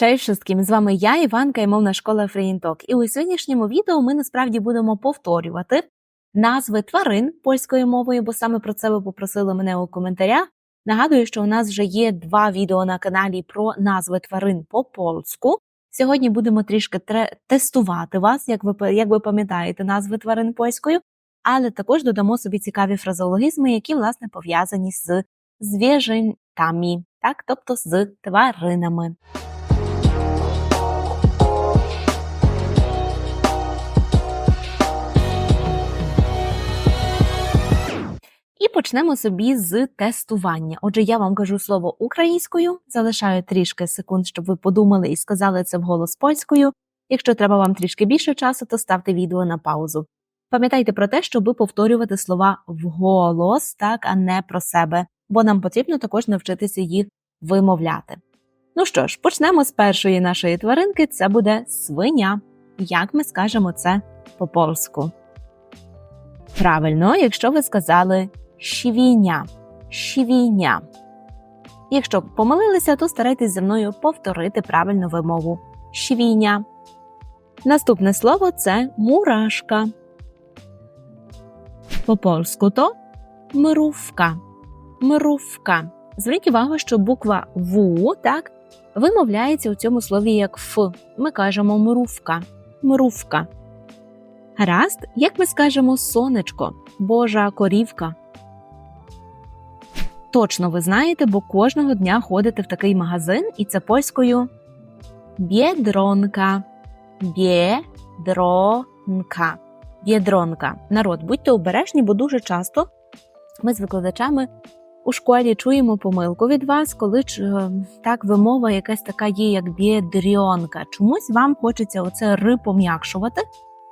Cześć wszystким! З вами я, Іванка і мовна школа FreeInTalk. І у сьогоднішньому відео ми насправді будемо повторювати назви тварин польською мовою, бо саме про це ви попросили мене у коментарях. Нагадую, що у нас вже є два відео на каналі про назви тварин по польську. Сьогодні будемо трішки тестувати вас, як ви, як ви пам'ятаєте назви тварин польською, але також додамо собі цікаві фразеологізми, які власне пов'язані з звіжинтами, так, тобто з тваринами. І почнемо собі з тестування. Отже, я вам кажу слово українською, залишаю трішки секунд, щоб ви подумали і сказали це вголос польською. Якщо треба вам трішки більше часу, то ставте відео на паузу. Пам'ятайте про те, щоб повторювати слова вголос, так, а не про себе, бо нам потрібно також навчитися їх вимовляти. Ну що ж, почнемо з першої нашої тваринки. Це буде свиня. Як ми скажемо це по польську? Правильно, якщо ви сказали щівіня, щівіня. Якщо помилилися, то старайтесь зі мною повторити правильну вимову. Щівіня. Наступне слово це мурашка. По польську то мрувка. Мрувка. Зверніть увагу, що буква В так, вимовляється у цьому слові як Ф. Ми кажемо мрувка. Мрувка. Гаразд, як ми скажемо сонечко, божа корівка. Точно ви знаєте, бо кожного дня ходите в такий магазин, і це польською бєдронка. Бєдронка. Бєдронка. Народ, будьте обережні, бо дуже часто ми з викладачами у школі чуємо помилку від вас, коли е, так вимова якась така є, як бєдрьонка. Чомусь вам хочеться оце ри пом'якшувати,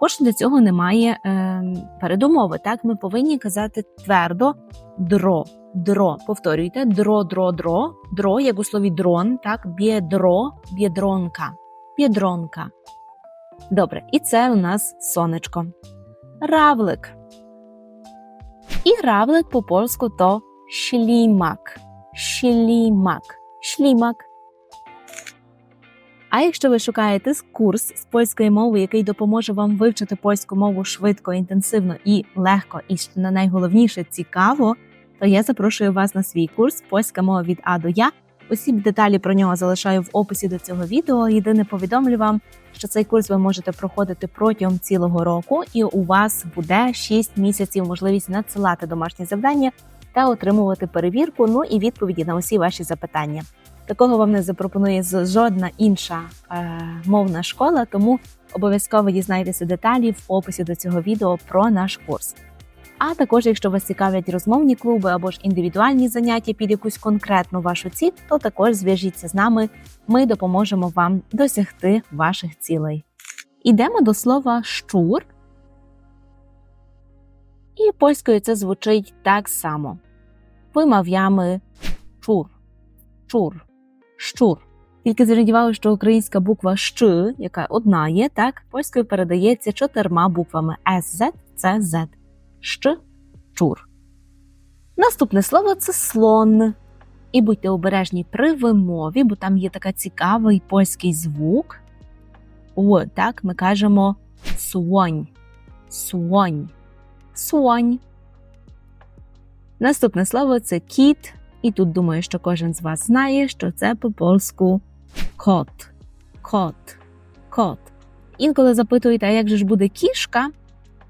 хоч для цього немає е, передумови. Так, ми повинні казати твердо дро. Дро. Повторюйте, дро, дро, дро. Дро, як у слові дрон, так, бєдро, бєдронка. Бєдронка. Добре, і це у нас сонечко. Равлик. І равлик по польську то шлімак. Шлімак. Шлімак. А якщо ви шукаєте курс з польської мови, який допоможе вам вивчити польську мову швидко, інтенсивно і легко, і що на найголовніше цікаво, то я запрошую вас на свій курс Польська мова від А до Я. Усі деталі про нього залишаю в описі до цього відео. Єдине повідомлю вам, що цей курс ви можете проходити протягом цілого року, і у вас буде 6 місяців можливість надсилати домашні завдання та отримувати перевірку, ну і відповіді на усі ваші запитання. Такого вам не запропонує жодна інша е, мовна школа, тому обов'язково дізнайтеся деталі в описі до цього відео про наш курс. А також, якщо вас цікавлять розмовні клуби або ж індивідуальні заняття під якусь конкретну вашу ціль, то також зв'яжіться з нами. Ми допоможемо вам досягти ваших цілей. Ідемо до слова щур. І польською це звучить так само. Вимовляємо чур, чур, щур. Тільки зверніть увагу, що українська буква Щ, яка одна є, так, польською передається чотирма буквами СЗ, ЦЗ. Щ, чур. Наступне слово це слон. І будьте обережні при вимові, бо там є така цікавий польський звук. О, так, ми кажемо слонь. Слонь. Слонь. Наступне слово це кіт. І тут думаю, що кожен з вас знає, що це по польську кот. Кот. Кот. Інколи запитуєте, а як же ж буде кішка?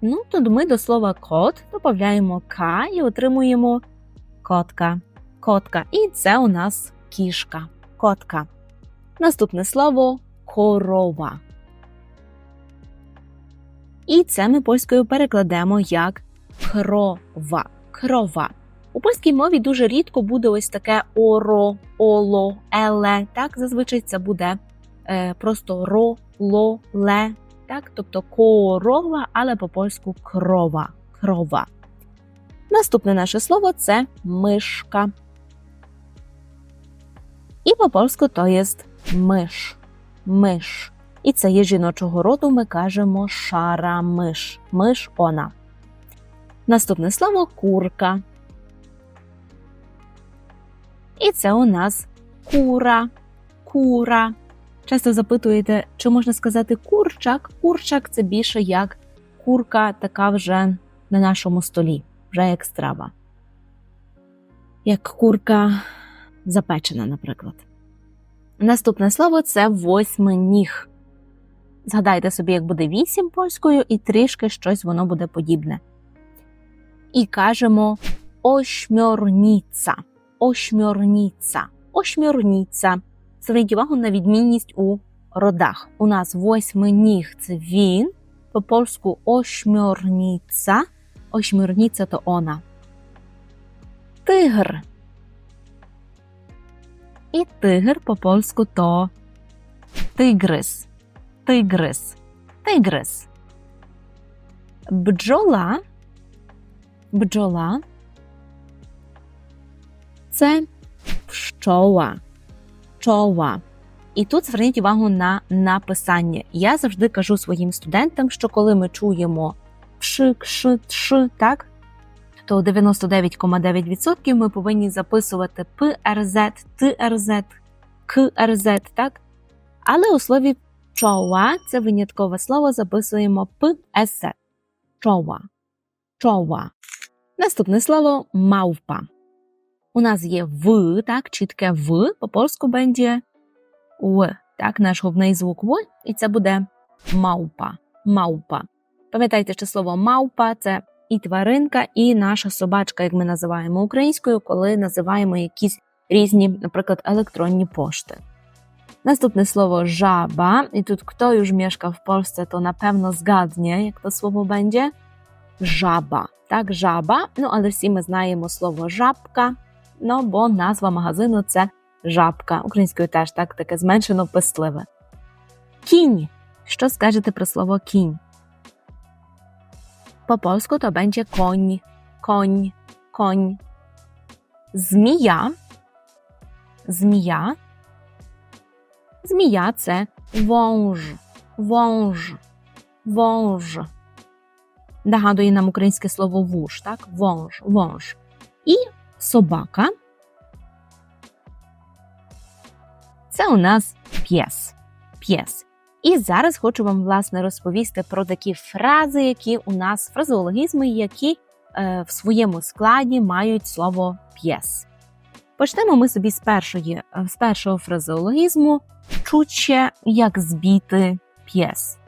Ну, то ми до слова кот додаємо К і отримуємо котка. Котка. І це у нас кішка. Котка. Наступне слово корова. І це ми польською перекладемо як крова. Крова. У польській мові дуже рідко буде ось таке оро, оло, еле. Так, зазвичай це буде е, просто ро, ло, ле. Так, тобто корова, але по польську крова. Крова. Наступне наше слово це мишка. І по польську то є миш. Миш. І це є жіночого роду, ми кажемо шара миш. Миш она. Наступне слово курка. І це у нас кура, кура. Часто запитуєте, чи можна сказати курчак. Курчак це більше як курка, така вже на нашому столі, вже як страва. Як курка запечена, наприклад. Наступне слово це восьминіг. Згадайте собі, як буде вісім польською, і трішки щось воно буде подібне. І кажемо ошмьорніца. Ошмьорніца. Ошмьорніца. Зверніть увагу на відмінність у родах. У нас восьминіг це він, по польську ошмьорніца. Ошмьорніца то она. Тигр. І тигр по польську то тигрис. Тигрис. Тигрис. Бджола. Бджола. Це пчола. Пчола. І тут зверніть увагу на написання. Я завжди кажу своїм студентам, що коли ми чуємо пши, кши, тши, так, то 99,9% ми повинні записувати ПРЗ, ТРЗ, КРЗ, так? Але у слові пчола це виняткове слово записуємо ПС. Пчола. Пчола. Наступне слово мавпа. У нас є В, так, чітке В, по польську będzie В, так, наш головний звук В, і це буде мавпа. Мавпа. Пам'ятайте, що слово мавпа це і тваринка, і наша собачка, як ми називаємо українською, коли називаємо якісь різні, наприклад, електронні пошти. Наступне слово żaba. I tu kto już mieszka Polsce, to na pewno zgadnie, jak to słowo będzie. Żaba, tak, żaba. No ale всі ми знаємо слово жабка, no bo назва магазину це жабка. Українською теж так, таке зменшено писливе. Кінь. Що скажете про слово кінь? Po polsku to będzie koń, koń, koń. Змія. Змія. Змія це вонж, вонж, вонж. Нагадує нам українське слово вуш, так? Вонж, вонж. І собака. Це у нас п'єс. П'єс. І зараз хочу вам власне розповісти про такі фрази, які у нас фразеологізми, які е, в своєму складі мають слово п'єс. Почнемо ми собі з першої, з першого фразеологізму чуче як збіти п'єс.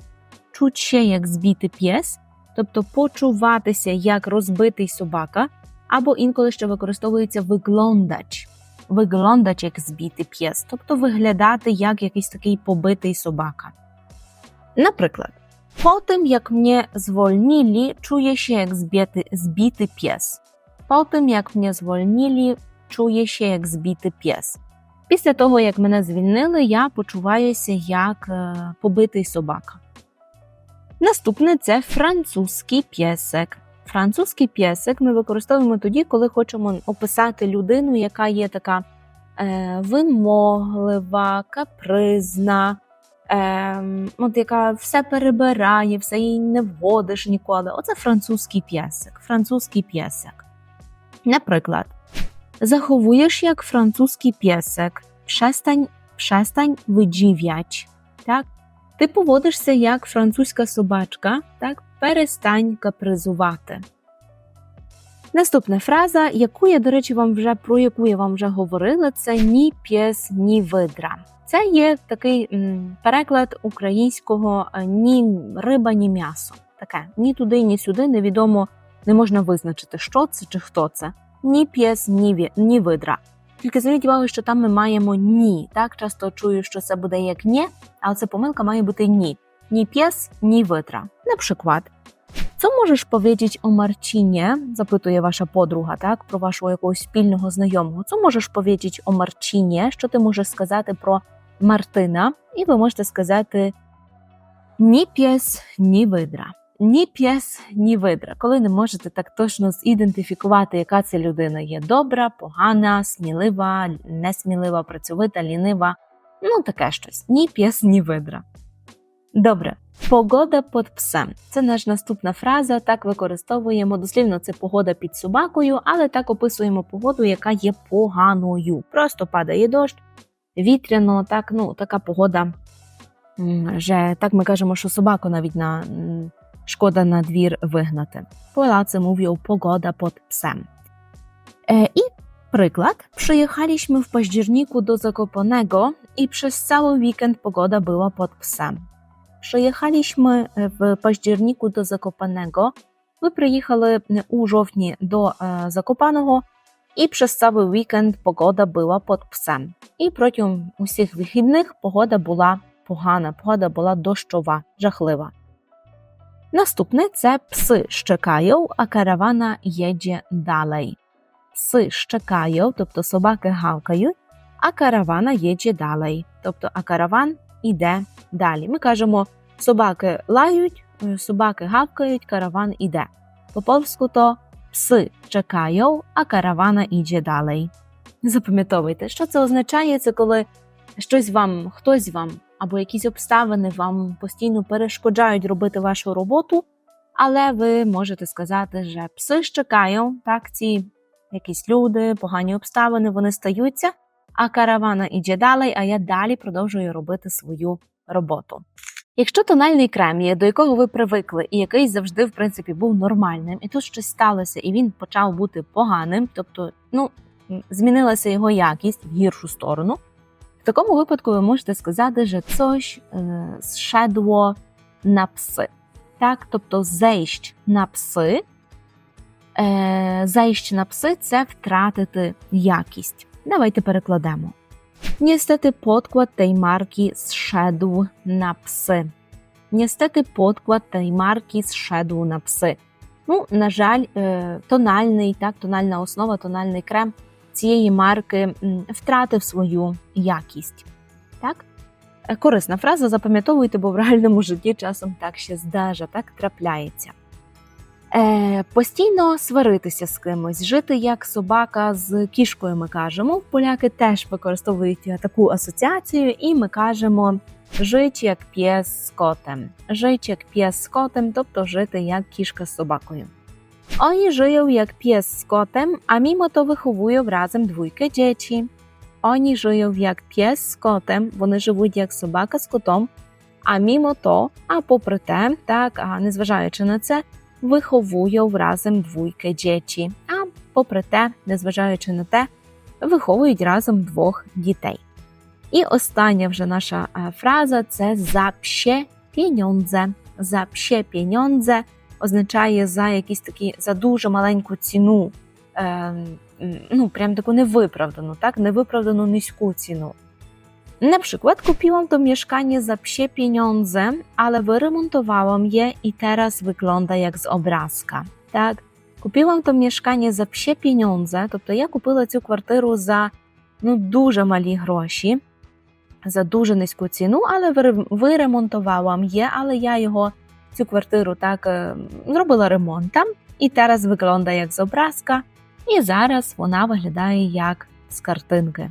Чуче як збіти п'єс, тобто почуватися як розбитий собака, або інколи ще використовується виглондач. Виглондач як збіти п'єс, тобто виглядати як якийсь такий побитий собака. Наприклад, по тим, як zwolnili, czuję się jak zbity, zbity pies. Po tym, як mnie zwolnili, czuję się як збитий pies. Після того, як мене звільнили, я почуваюся як е, побитий собака. Наступне це французький п'єсик. Французький п'єсик ми використовуємо тоді, коли хочемо описати людину, яка є така е, вимоглива, капризна, е, от яка все перебирає, все їй не вводиш ніколи. Оце французький п'єсик. Французький п'єсик. Наприклад, заховуєш як французький п'єсик, przestań, przestań wydziwiać, так? Ти поводишся як французька собачка, так? Перестань капризувати. Наступна фраза, яку я, до речі, вам вже про яку я вам вже говорила, це ні п'єс, ні видра. Це є такий м, переклад українського е, ні риба, ні м'ясо. Таке ні туди, ні сюди, невідомо, не можна визначити, що це чи хто це. Ні п'єс, ні, ві, ні видра. Тільки зверніть увагу, що там ми маємо ні. Так часто чую, що це буде як ні, але це помилка має бути ні. Ні п'єс, ні видра. Наприклад, Co możesz powiedzieć o? Запитує ваша подруга, так, про вашого якогось спільного знайомого. Co можеш powiedzieć o Marcinie? Що ти можеш сказати про Мартина? І ви можете сказати ні п'єс, ні видра. Ні п'єс, ні видра. Коли не можете так точно зідентифікувати, яка це людина є добра, погана, смілива, несмілива, працьовита, лінива. Ну, таке щось. Ні п'єс, ні видра. Добре. Погода під псем. Це наша наступна фраза. Так використовуємо дослівно це погода під собакою, але так описуємо погоду, яка є поганою. Просто падає дощ, вітряно, так, ну, така погода, że так ми кажемо, що собаку навіть на шкода на двір вигнати. Polacy mówią pogoda pod psem. E, I przykład. Przyjechaliśmy w październiku do Zakopanego i przez cały weekend pogoda była pod psem. Przyjechaliśmy w październiku do Zakopanego. Ми приїхали у жовтні до е, Закопаного, і через цілий вікенд погода була під псем. І протягом усіх вихідних погода була погана, погода була дощова, жахлива. Наступне це пси щекають, а каравана їде далі. Пси щекають, тобто собаки гавкають, а каравана їде далі. Тобто, а караван іде далі. Ми кажемо, собаки лають, е, собаки гавкають, караван іде. По польську то пси чекають, а каравана іде далі. Запам'ятовуйте, що це означає, це коли щось вам, хтось вам або якісь обставини вам постійно перешкоджають робити вашу роботу, але ви можете сказати, що пси чекають, так, ці якісь люди, погані обставини, вони стаються, а каравана іде далі, а я далі продовжую робити свою роботу. Якщо тональний крем є, до якого ви привикли, і який завжди, в принципі, був нормальним, і тут щось сталося, і він почав бути поганим, тобто, ну, змінилася його якість в гіршу сторону, в такому випадку ви можете сказати, що coś е, zszedło на пси. Так, тобто зейщ на пси. Е, зейщ на пси це втратити якість. Давайте перекладемо. Niestety podkład tej marki zszedł na psy. Niestety podkład tej marki zszedł на пси. Ну, на жаль, е, тональний, так, тональна основа, тональний крем цієї марки втратив свою якість. Так? Е, Корисна фраза, запам'ятовуйте, бо в реальному житті часом так ще здажа, так трапляється. Е, постійно сваритися з кимось, жити як собака з кішкою, ми кажемо. Поляки теж використовують таку асоціацію, і ми кажемо жить як п'єс з котем. Жить як п'єс з котем, тобто жити як кішка з собакою. Oni żyją jak pies z kotem, a mimo to wychowują razem dwójkę dzieci. Oni żyją jak pies z kotem, вони живуть як собака з котом, а мімо то, а попри те, так, а незважаючи на це, виховують разом двійки дітей. А попри те, незважаючи на те, виховують разом двох дітей. І остання вже наша е, фраза це за пще піньонзе. За пще піньонзе означає за якісь такі за дуже маленьку ціну, е, ну прям таку невиправдану, так, невиправдану низьку ціну. Na przykład kupiłam to mieszkanie za psie pieniądze, ale wyremontowałam je i teraz wygląda jak z obrazka. Так, купила то mieszkanie за psie pieniądze, тобто я купила цю квартиру за ну, дуже малі гроші, за дуже низьку ціну, але вире- виремонтувала є, але я його, цю квартиру так е, зробила ремонт там, і зараз виглядає як з образка, і зараз вона виглядає як з картинки.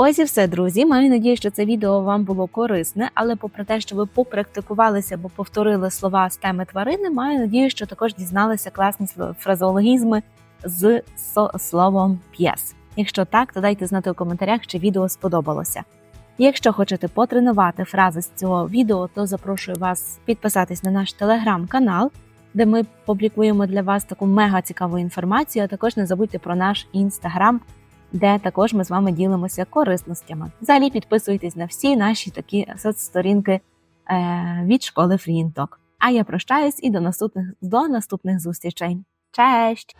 Ось і все, друзі. Маю надію, що це відео вам було корисне, але попри те, що ви попрактикувалися або повторили слова з теми тварини, маю надію, що також дізналися класні фразеологізми з словом п'єс. Якщо так, то дайте знати у коментарях, чи відео сподобалося. Якщо хочете потренувати фрази з цього відео, то запрошую вас підписатись на наш телеграм-канал, де ми публікуємо для вас таку мега цікаву інформацію. А також не забудьте про наш інстаграм, де також ми з вами ділимося корисностями. Взагалі підписуйтесь на всі наші такі соцсторінки е, від школи Фрінток. А я прощаюсь і до наступних до наступних зустрічей. Честь!